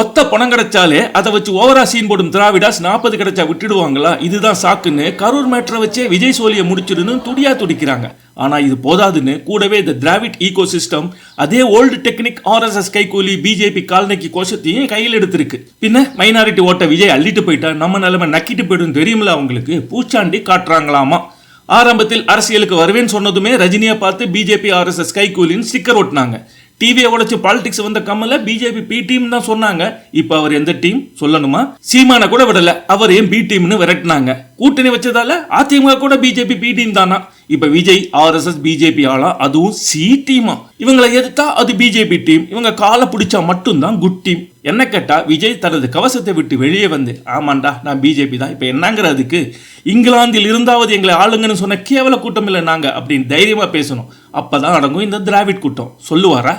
ஒத்த பணம் கிடைச்சாலே அதை வச்சு ஓவரா சீன் போடும் திராவிடாஸ் நாற்பது கிடைச்சா விட்டுடுவாங்களா? இதுதான் சாக்குன்னு கரூர் மேட்டரை வச்சே விஜய் சோழியை முடிச்சிடுன்னு துடியா துடிக்கிறாங்க. ஆனால் இது போதாதுன்னு கூடவே இந்த திராவிட் ஈகோ சிஸ்டம் அதே ஓல்டு டெக்னிக் ஆர்எஸ்எஸ் கைகூலி பிஜேபி கால்நைக்கு கோஷத்தையும் கையில் எடுத்திருக்கு. பின்ன மைனாரிட்டி ஓட்ட விஜய் அள்ளிட்டு போயிட்டா நம்ம நிலைமை நக்கிட்டு போயிடும் தெரியுமில்ல அவங்களுக்கு? பூச்சாண்டி காட்டுறாங்களாமா? ஆரம்பத்தில் அரசியலுக்கு வருவேன்னு சொன்னதுமே ரஜினியை பார்த்து பிஜேபி ஆர்எஸ்எஸ் கைகூலின்னு ஸ்டிக்கர் ஓட்டினாங்க. டிவியை உடைச்சு பாலிடிக்ஸ் வந்த கமல பிஜேபி பி டீம் தான் சொன்னாங்க. இப்ப அவர் எந்த டீம் சொல்லணுமா? சீமான கூட விடல. அவர் ஏன் பி டீம்னு விரட்டினாங்க. கூட்டணி வச்சதால அதிமுக கூட பிஜேபி பி டீம் தானா? இப்ப விஜய் ஆர்எஸ்எஸ் பிஜேபி ஆளா? அதுவும் சி டீமா இவங்களை எதிர்த்தா அது பிஜேபி டீம் இவங்க காலை பிடிச்சா மட்டும்தான் குட் டீம் என்ன கேட்டா விஜய் தனது கவசத்தை விட்டு வெளியே வந்து ஆமாண்டா நான் பிஜேபி தான். இப்ப என்னங்கிறதுக்கு இங்கிலாந்தில் இருந்தாவது எங்களை ஆளுங்கன்னு சொன்ன கேவல கூட்டம் இல்லை நாங்க. அப்படின்னு தைரியமா பேசணும். அப்பதான் அடங்கும் இந்த திராவிட் கூட்டம். சொல்லுவாரா?